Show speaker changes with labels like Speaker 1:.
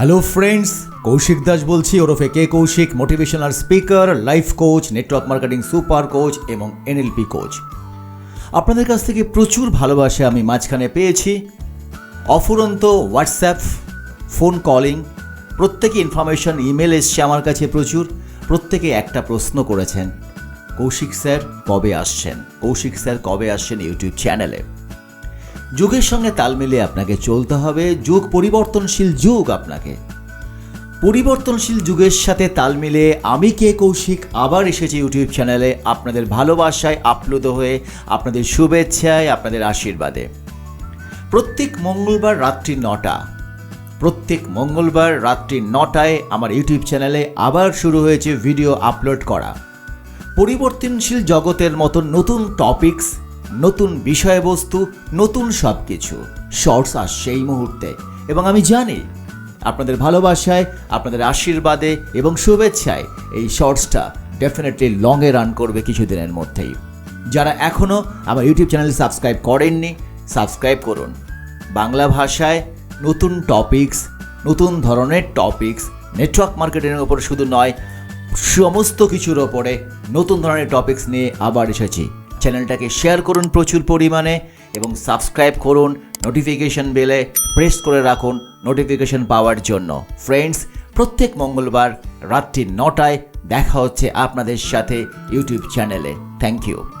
Speaker 1: Hello friends Kaushik Das বলছি, ওরফে K Kaushik motivational speaker life coach network marketing super coach এবং NLP coach আপনাদের কাছ থেকে প্রচুর ভালোবাসা আমি মাঝখানে পেয়েছি। অফুরন্ত হোয়াটসঅ্যাপ ফোন কলিং প্রত্যেকে ইনফরমেশন ইমেল এসছে আমার কাছে প্রচুর। প্রত্যেকে একটা প্রশ্ন করেছেন, কৌশিক স্যার কবে আসছেন? কৌশিক স্যার কবে আসছেন ইউটিউব চ্যানেলে যুগের সঙ্গে তাল মিলিয়ে আপনাকে চলতে হবে। যুগ, পরিবর্তনশীল যুগ আপনাকে। পরিবর্তনশীল যুগের সাথে তাল মিলিয়ে আমি কে কৌশিক আবার এসেছি ইউটিউব চ্যানেলে আপনাদের ভালোবাসায় আপ্লুত হয়ে, আপনাদের শুভেচ্ছায়, আপনাদের আশীর্বাদে। প্রত্যেক মঙ্গলবার রাত্রি নটা, প্রত্যেক মঙ্গলবার রাত্রি নটায় আমার ইউটিউব চ্যানেলে আবার শুরু হয়েছে ভিডিও আপলোড করা। পরিবর্তনশীল জগতের মতো নতুন টপিকস নতুন বিষয়বস্তু, নতুন সব কিছু শর্টস আসছে এই মুহূর্তে। এবং আমি জানি, আপনাদের ভালোবাসায়, আপনাদের আশীর্বাদে এবং শুভেচ্ছায় এই শর্টসটা ডেফিনেটলি লংয়ে রান করবে কিছুদিনের মধ্যেই। যারা এখনও আমার ইউটিউব চ্যানেল সাবস্ক্রাইব করেননি সাবস্ক্রাইব করুন। বাংলা ভাষায় নতুন টপিকস নতুন ধরনের টপিকস নেটওয়ার্ক মার্কেটিংয়ের ওপর শুধু নয়, সমস্ত কিছুর ওপরে নতুন ধরনের টপিকস নিয়ে আবার এসেছি। চ্যানেলটাকে শেয়ার করুন প্রচুর পরিমাণে এবং সাবস্ক্রাইব করুন নোটিফিকেশন বেলে প্রেস করে রাখুন নোটিফিকেশন পাওয়ার জন্য। ফ্রেন্ডস, প্রত্যেক মঙ্গলবার রাত্রি নটায় দেখা হচ্ছে আপনাদের সাথে ইউটিউব চ্যানেলে। Thank you.